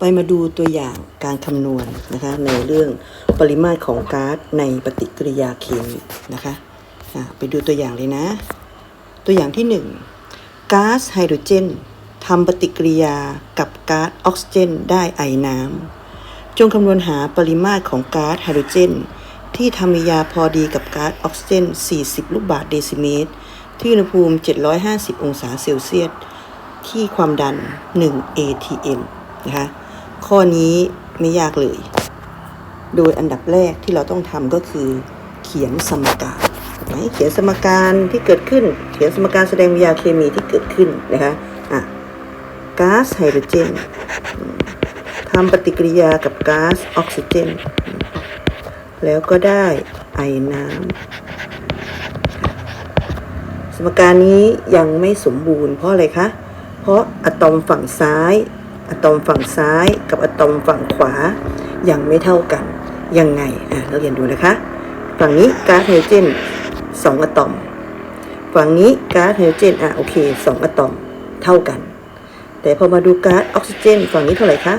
ไปมาดูตัวอย่างการคำนวณนะคะในเรื่องปริมาตรของก๊าซในปฏิกิริยาเคมีนะคะะไปดูตัวอย่างเลยนะ ตัวอย่างที่ 1 ก๊าซไฮโดรเจนทำปฏิกิริยากับก๊าซออกซิเจน ได้ไอน้ำจงคำนวณหาปริมาตรของก๊าซไฮโดรเจน ที่ทำปฏิยาพอดีกับก๊าซออกซิเจน 40 ลูกบาศก์เดซิเมตร ที่อุณหภูมิ 750 องศาเซลเซียสที่ความดัน 1 atm นะคะ ข้อนี้ไม่ยากเลย โดยอันดับแรกที่เราต้องทำก็คือเขียนสมการไหนเขียนสมการที่เกิดขึ้น เขียนสมการแสดงวิทยาเคมีที่เกิดขึ้นนะคะอะก๊าซไฮโดรเจนทำปฏิกิริยากับก๊าซออกซิเจน แล้วก็ได้ไอน้ำสมการนี้ยังไม่สมบูรณ์เพราะอะไรคะ เพราะอะตอมฝั่งซ้าย อะตอมฝั่งซ้ายกับอะตอมฝั่งขวา ยังไม่เท่ากัน ยังไงอะเราเรียนดูนะคะ ฝั่งนี้ก๊าซไฮโดรเจนสองอะตอม ฝั่งนี้ก๊าซไฮโดรเจนอะโอเคสองอะตอมเท่ากัน แต่พอมาดูก๊าซออกซิเจน ฝั่งนี้เท่าไหร่คะ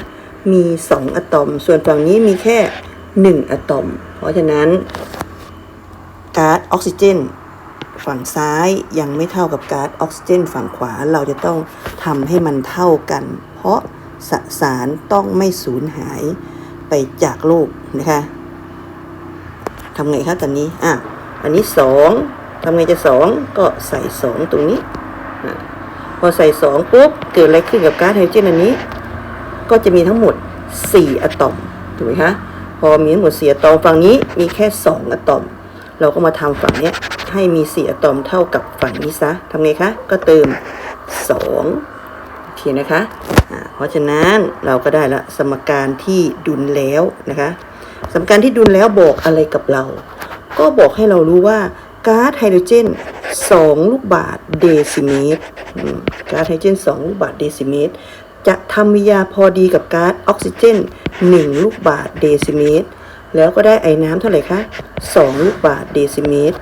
มีสองอะตอม ส่วนฝั่งนี้มีแค่หนึ่งอะตอม เพราะฉะนั้นก๊าซออกซิเจน ฝั่งซ้ายยังไม่เท่ากับก๊าซออกซิเจน ฝั่งขวาเราจะต้องทำให้มันเท่ากัน เพราะ สสารต้องไม่สูญหายไปจากโลกนะคะทำไงคะตอนนี้อะอันนี้สองทำไงจะสองก็ใส่สองตรงนี้พอใส่สองปุ๊บเกิดอะไรขึ้นกับก๊าซไฮโดรเจนอันนี้ ก็จะมีทั้งหมด 4 อะตอมถูกไหมคะพอมีทั้งหมด4อะตอมฝั่งนี้มีแค่ 2 อะตอม เราก็มาทำฝั่งเนี้ยให้มี 4 อะตอมเท่ากับฝั่งนี้ซะทำไงคะ ก็เติม2โอเคนะคะ เพราะฉะนั้นเราก็ได้ละสมการที่ดุลแล้วนะคะ สมการที่ดุลแล้วบอกอะไรกับเรา ก็บอกให้เรารู้ว่าก๊าซไฮโดรเจน 2 ลูกบาศก์เดซิเมตรก๊าซไฮโดรเจน 2 ลูกบาศก์เดซิเมตร จะทำวิยาพอดีกับก๊าซออกซิเจน 1 ลูกบาศก์เดซิเมตร แล้วก็ได้ไอ้น้ำเท่าไหร่คะ 2 ลูกบาศก์เดซิเมตร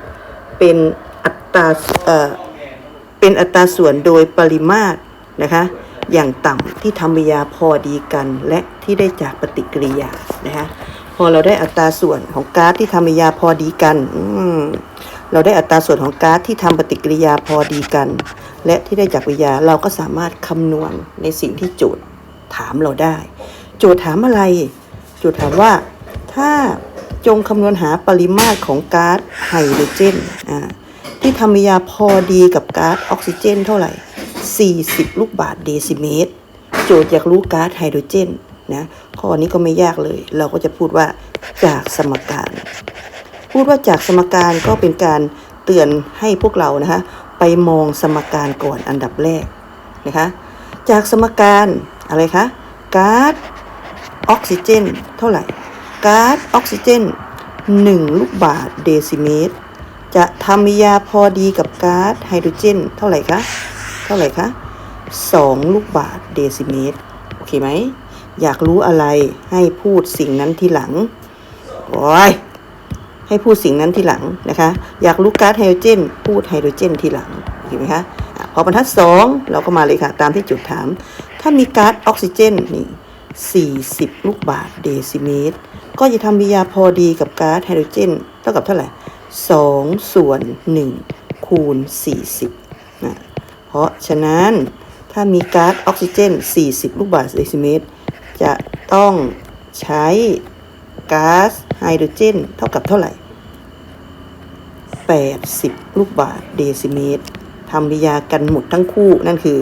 เป็นอัตราเอ่อเป็นอัตราส่วนโดยปริมาตรนะคะ อย่างต่ำที่ทำปฏิกิริยาพอดีกัน และที่ได้จากปฏิกิริยานะคะพอเราได้อัตราส่วนของก๊าซที่ทำปฏิกิริยาพอดีกันอืมเราได้อัตราส่วนของก๊าซที่ทำปฏิกิริยาพอดีกัน และที่ได้จากปฏิยาเราก็สามารถคำนวณในสิ่งที่โจทย์ถามเราได้ โจทย์ถามอะไร โจทย์ถามว่าถ้าจงคำนวณหาปริมาตรของก๊าซไฮโดรเจนอ่าที่ทำปฏิกิริยาพอดีกับก๊าซออกซิเจน เท่าไหร่ 40 ลูกบาศก์เดซิเมตร โจทย์อยากรู้ก๊าซไฮโดรเจนนะข้อนี้ก็ไม่ยากเลย เราก็จะพูดว่าจากสมการ พูดว่าจากสมการก็เป็นการเตือนให้พวกเรานะคะไปมองสมการก่อนอันดับแรกนะคะจากสมการอะไรคะก๊าซออกซิเจนเท่าไหร่ก๊าซออกซิเจน 1 ลูกบาศก์เดซิเมตร จะทำยาพอดีกับก๊าซไฮโดรเจน เท่าไหร่คะ เท่าไหร่คะ2ลูกบาศก์เดซิเมตร โอเคไหม อยากรู้อะไรให้พูดสิ่งนั้นทีหลัง โอ้ย ให้พูดสิ่งนั้นทีหลังนะคะ อยากรู้ก๊าซไฮโดรเจน พูดไฮโดรเจนทีหลัง โอเคไหมคะพอบรรทัดสองเราก็มาเลยค่ะ ตามที่จุดถาม ถ้ามีก๊าซออกซิเจนนี่40 ลูกบาศก์เดซิเมตร ก็จะทำปฏิกิริยาพอดีกับก๊าซไฮโดรเจน เท่ากับเท่าไหร่ 2 ส่วน 1 คูณ 40นะ ราะฉะนั้นถ้ามีก๊าซออกซิเจน 40 ลูกบาศก์เดซิเมตร จะต้องใช้ก๊าซไฮโดรเจน เท่ากับเท่าไหร่ 80 ลูกบาศก์เดซิเมตรทำปฏิกิริยากันหมดทั้งคู่ นั่นคือ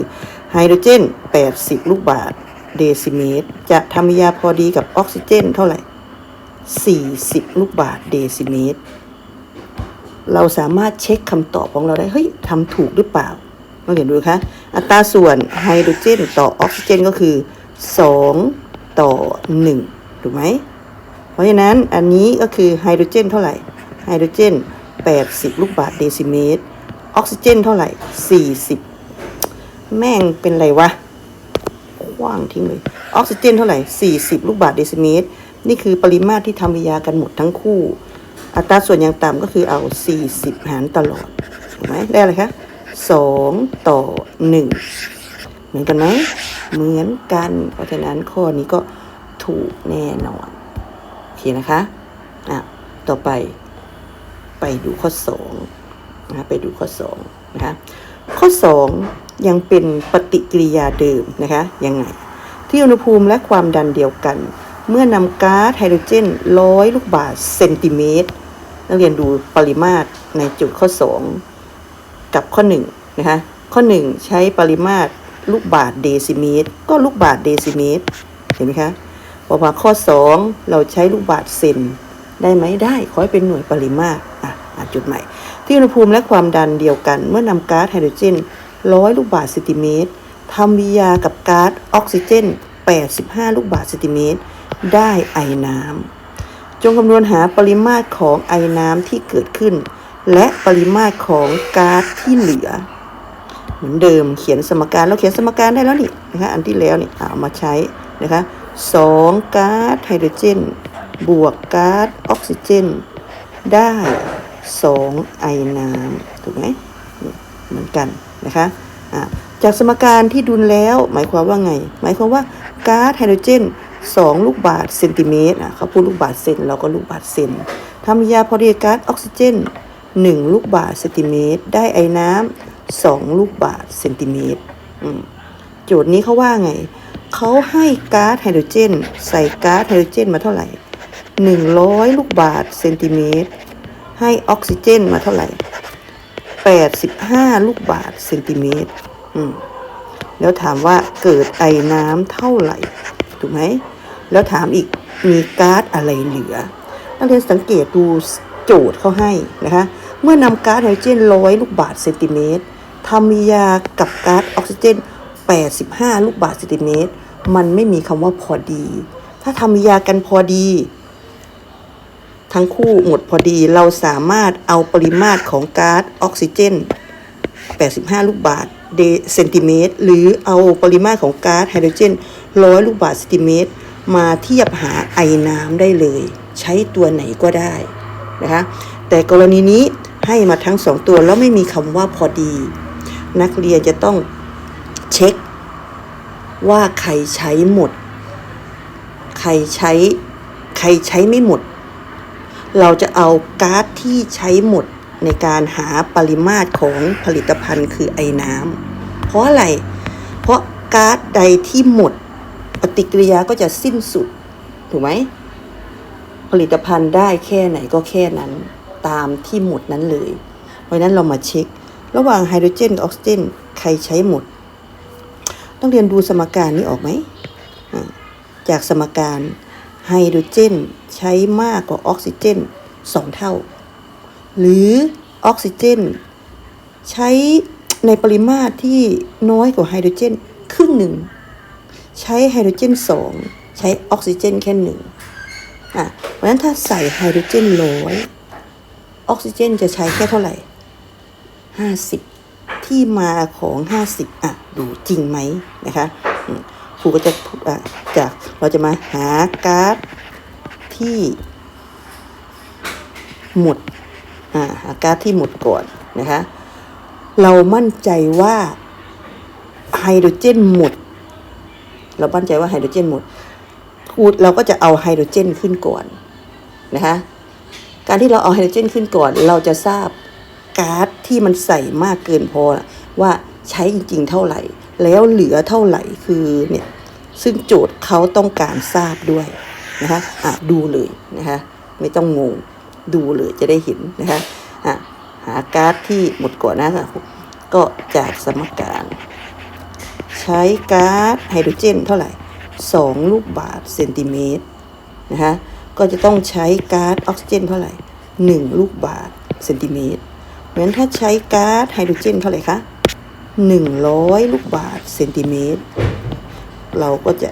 ไฮโดรเจน 80 ลูกบาศก์เดซิเมตร จะทำปฏิกิริยาพอดีกับออกซิเจน เท่าไหร่ 40 ลูกบาศก์เดซิเมตร เราสามารถเช็คคำตอบของเราได้ เฮ้ยทำถูกหรือเปล่า ลองเห็นดูคะอัตราส่วนไฮโดรเจนต่อออกซิเจนก็คือ 2 ต่อ 1 ถูกไหม เพราะฉะนั้นอันนี้ก็คือไฮโดรเจนเท่าไหร่ ไฮโดรเจน 80 ลูกบาศก์เดซิเมตร ออกซิเจนเท่าไหร่ 40 แม่งเป็นไรวะกว้างทิ้งเลย ออกซิเจนเท่าไหร่ 40 ลูกบาศก์เดซิเมตร นี่คือปริมาตรที่ทำปฏิกิริยากันหมดทั้งคู่ อัตราส่วนอย่างต่ำก็คือเอา 40 หารตลอด ถูกไหมได้อะไรคะ 2 ต่อ 1 เหมือนกันไหมเหมือนกัน เพราะฉะนั้นข้อนี้ก็ถูกแน่นอนโอเคนะคะอะต่อไปไปดูข้อสองนะคะไปดูข้อสองนะคะข้อสองยังเป็นปฏิกิริยาเดิมนะคะยังไง ที่อุณหภูมิและความดันเดียวกัน เมื่อนำก๊าซไฮโดรเจนร้อยลูกบาศก์เซนติเมตรนักเรียนดูปริมาตรในจุดข้อ 2 กับข้อ1นะคะข้อ 1 ใช้ปริมาตรลูกบาศก์เดซิเมตร ก็ลูกบาศก์เดซิเมตร เห็นไหมคะพอมาข้อ 2 เราใช้ลูกบาศก์เซนได้ไหมได้ขอให้เป็นหน่วยปริมาตรอะอ่านจุดใหม่ ที่อุณหภูมิและความดันเดียวกัน เมื่อนำก๊าซไฮโดรเจนร้อยลูกบาศก์เซนติเมตรทำวิยากับก๊าซออกซิเจน 85 ลูกบาศก์เซนติเมตร ได้ไอน้ำจงคำนวณหาปริมาตรของไอน้ำที่เกิดขึ้น และปริมาตรของก๊าซที่เหลือ เหมือนเดิมเขียนสมการเราเขียนสมการได้แล้วนี่นะคะอันที่แล้วนี่เอามาใช้นะคะสองก๊าซไฮโดรเจน บวกก๊าซออกซิเจน ได้สองไอน้ำถูกไหมเหมือนกันนะคะะจากสมการที่ดุลแล้ว หมายความว่าไง หมายความว่าก๊าซไฮโดรเจน2ลูกบาศก์เซนติเมตรอะเขาพูดลูกบาศก์เซนเราก็ลูกบาศก์เซนทำยาพอดีก๊าซออกซิเจน 1 ลูกบาศก์เซนติเมตร ได้ไอ้น้ำ2ลูกบาศก์เซนติเมตรโจทย์นี้เขาว่าไง เขาให้ก๊าซไฮโดรเจน ใส่ก๊าซไฮโดรเจนมาเท่าไหร่ 100 ลูกบาศก์เซนติเมตร ให้ออกซิเจนมาเท่าไหร่ 85 ลูกบาศก์เซนติเมตรแล้วถามว่าเกิดไอน้ำเท่าไหร่ ถูกไหม แล้วถามอีกมีก๊าซอะไรเหลือนักเรียนสังเกตดูโจทย์เขาให้นะคะ เมื่อนำก๊าซไฮโดรเจนร้อยลูกบาศก์เซนติเมตรทำมียากับก๊าซออกซิเจน 85 ลูกบาศก์เซนติเมตร มันไม่มีคำว่าพอดี ถ้าทำมียากันพอดี ทั้งคู่หมดพอดีเราสามารถเอาปริมาตรของก๊าซออกซิเจน 85 ลูกบาศก์เซนติเมตร หรือเอาปริมาตรของก๊าซไฮโดรเจน 100 ลูกบาศก์เซนติเมตร มาเทียบหาไอน้ำได้เลย ใช้ตัวไหนก็ได้นะคะแต่กรณีนี้ ให้มาทั้งสองตัวแล้วไม่มีคำว่าพอดี นักเรียนจะต้องเช็ค ว่าใครใช้หมด ใครใช้ ใครใช้ไม่หมด เราจะเอาก๊าซที่ใช้หมดในการหาปริมาตรของผลิตภัณฑ์คือไอ้น้ำเพราะอะไร เพราะก๊าซใดที่หมด ปฏิกิริยาก็จะสิ้นสุด ถูกไหม ผลิตภัณฑ์ได้แค่ไหนก็แค่นั้น ตามที่หมุดนั้นเลย เพราะนั้นเรามาเช็ค ระหว่างไฮโดรเจนกับออกซิเจนใครใช้หมด ต้องเรียนดูสมการนี้ออกไหม จากสมการไฮโดรเจนใช้มากกว่าออกซิเจนสองเท่า หรือออกซิเจน ใช้ในปริมาตรที่น้อยกว่าไฮโดรเจนครึ่งหนึ่ง ใช้ไฮโดรเจนสองใช้ออกซิเจนแค่หนึ่งอะเพราะฉะนั้นถ้าใส่ไฮโดรเจนร้อย ออกซิเจนจะใช้แค่เท่าไหร่ห้าสิบที่มาของห้าสิบอะ ดูจริงไหมนะคะอืมครูก็จะอะจากเราจะมาหาก๊าซที่หมดอ่าหาก๊าซที่หมดก่อนนะคะ เรามั่นใจว่าไฮโดรเจนหมด เรามั่นใจว่าไฮโดรเจนหมดครูเราก็จะเอาไฮโดรเจนขึ้นก่อนนะคะ การที่เราเอาไฮโดรเจนขึ้นก่อน เราจะทราบก๊าซที่มันใส่มากเกินพอว่าใช้จริง ๆ เท่าไหร่ แล้วเหลือเท่าไหร่คือเนี่ยซึ่งโจทย์เขาต้องการทราบด้วยนะคะะดูเลยนะคะไม่ต้องงงดูเลยจะได้เห็นนะคะะหาก๊าซที่หมดก่อนนะคะก็จากสมการ ใช้ก๊าซไฮโดรเจนเท่าไหร่ 2 ลูกบาศก์เซนติเมตรนะคะ ก็จะต้องใช้ก๊าซออกซิเจนเท่าไหร่ 1 ลูกบาศก์เซนติเมตรเพราะฉะนั้นถ้าใช้ก๊าซไฮโดรเจนเท่าไหร่คะ100 ลูกบาศก์เซนติเมตร เราก็จะ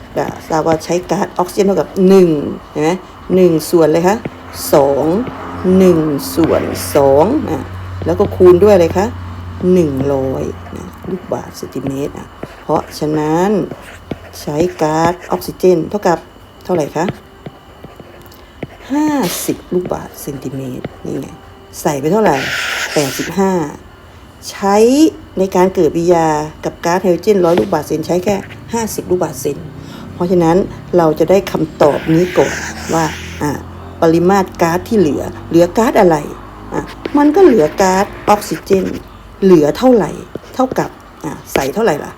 ทราบว่าใช้ก๊าซออกซิเจนเท่ากับ1นไหมหนึ่งส่วนเลยคะสองหนึ่งส่วนสองอะแล้วก็คูณด้วยอะไรคะหนึ่งร้อยนะลูกบาศก์เซนติเมตรอะเพราะฉะนั้นใช้ก๊าซออกซิเจน เท่ากับเท่าไหร่คะ ห้าสิบลูกบาศก์เซนติเมตรนี่ไงใส่ไปเท่าไหร่แปดสิบห้าใช้ในการเกิดปิยากับก๊าซไฮโดรเจนร้อยลูกบาศก์เซนใช้แค่50ลูกบาศก์เซนเพราะฉะนั้นเราจะได้คำตอบนี้ก่อนว่าอ่าปริมาตรก๊าซที่เหลือ เหลือก๊าซอะไรอะมันก็เหลือก๊าซออกซิเจน เหลือเท่าไหร่ เท่ากับอะใส่เท่าไหร่ล่ะ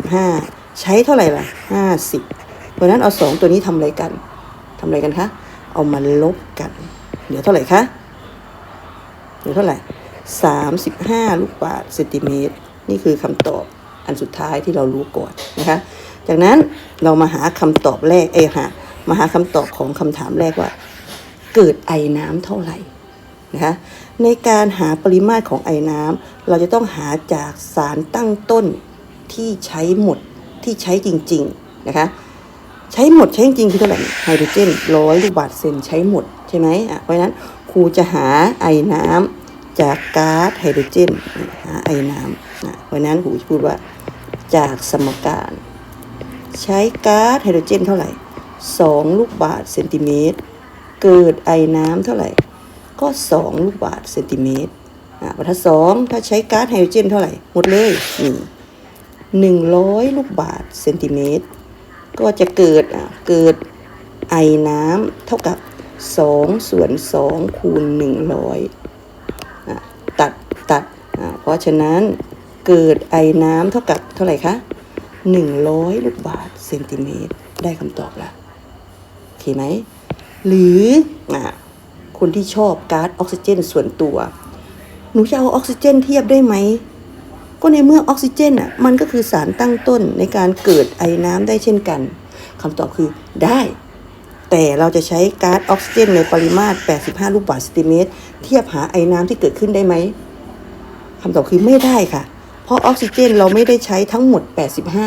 85 ใช้เท่าไหร่ล่ะ 50 เพราะฉะนั้นเอาสองตัวนี้ทำอะไรกันทำอะไรกันคะ เอามาลบกัน เหลือเท่าไหร่คะเหลือเท่าไหร่35ลูกบาศก์เซนติเมตร นี่คือคำตอบอันสุดท้ายที่เรารู้ก่อนนะคะ จากนั้นเรามาหาคำตอบแรกเอยหามาหาคำตอบของคำถามแรกว่า เกิดไอน้ำเท่าไหร่นะคะในการหาปริมาตรของไอน้ำเราจะต้องหาจากสารตั้งต้นที่ใช้หมดที่ใช้จริงๆนะคะ ใช้หมดใช้จริงคือเท่าไหร่ไฮโดรเจนร้อยลูกบาศก์เซนใช้หมดใช่ไหมอะเพราะฉะนั้นครูจะหาไอน้ำจากก๊าซไฮโดรเจนหาไอน้ำอะเพราะนั้นครูจะพูดว่าจากสมการ ใช้ก๊าซไฮโดรเจนเท่าไหร่ 2 ลูกบาศก์เซนติเมตร เกิดไอน้ำเท่าไหร่ ก็ 2 ลูกบาศก์เซนติเมตรอะถ้าสองถ้าใช้ก๊าซไฮโดรเจนเท่าไหร่ หมดเลยนี่หนึ่งร้อยลูกบาศก์เซนติเมตร ก็จะเกิดอะเกิดไอน้ำเท่ากับ 2 ส่วน 2 คูณ 100อะตัดตัดอะเพราะฉะนั้นเกิดไอน้ำเท่ากับเท่าไหร่คะ 100 ลูกบาศก์เซนติเมตร ได้คำตอบละโอเคไหม หรืออะคนที่ชอบก๊าซออกซิเจนส่วนตัว หนูจะเอาออกซิเจนเทียบได้ไหม ก็ในเมื่อออกซิเจนอะมันก็คือสารตั้งต้นในการเกิดไอน้ำได้เช่นกันคำตอบคือได้ แต่เราจะใช้ก๊าซออกซิเจนในปริมาตร 85 ลูกบาศก์เซนติเมตร เทียบหาไอน้ำที่เกิดขึ้นได้ไหมคำตอบคือไม่ได้ค่ะ เพราะออกซิเจนเราไม่ได้ใช้ทั้งหมด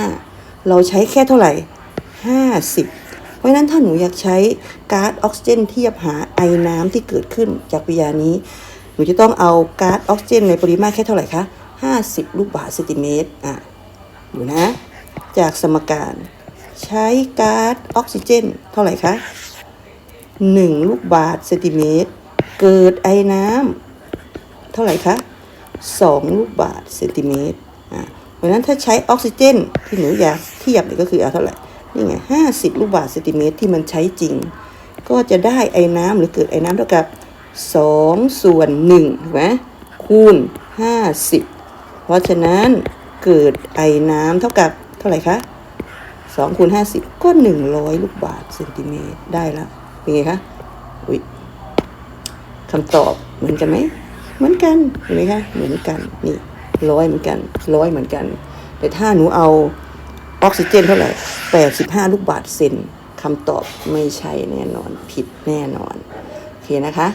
85 เราใช้แค่เท่าไหร่ 50เพราะฉะนั้นถ้าหนูอยากใช้ก๊าซออกซิเจนเทียบหาไอน้ำที่เกิดขึ้นจากปิยานี้ หนูจะต้องเอาก๊าซออกซิเจนในปริมาตรแค่เท่าไหร่คะ 50 ลูกบาศก์เซนติเมตรอะดูนะ จากสมการ ใช้ก๊าซออกซิเจน เท่าไหร่คะ 1 ลูกบาศก์เซนติเมตร เกิดไอน้ำเท่าไหร่คะ 2 ลูกบาศก์เซนติเมตรอะเพราะนั้นถ้าใช้ออกซิเจน ที่หนูอยากเทียบเนี่ยก็คือเอาเท่าไหร่นี่ไง50ลูกบาศก์เซนติเมตรที่มันใช้จริง ก็จะได้ไอ้น้ำหรือเกิดไอ้น้ำเท่ากับ2ส่วน1ถูกไหมคูณ50 เพราะฉะนั้นเกิดไอน้ำเท่ากับเท่าไหร่คะ2คูณ50 ก็ 100 ลูกบาศก์เซนติเมตรได้แล้ว เป็นไงคะอุ๊ยคำตอบเหมือนกันไหม เหมือนกันเห็นไหมคะ เหมือนกัน นี่ร้อยเหมือนกัน ร้อยเหมือนกัน แต่ถ้าหนูเอาออกซิเจนเท่าไหร่ 85 ลูกบาศก์เซนคำตอบไม่ใช่แน่นอน ผิดแน่นอน โอเคนะคะ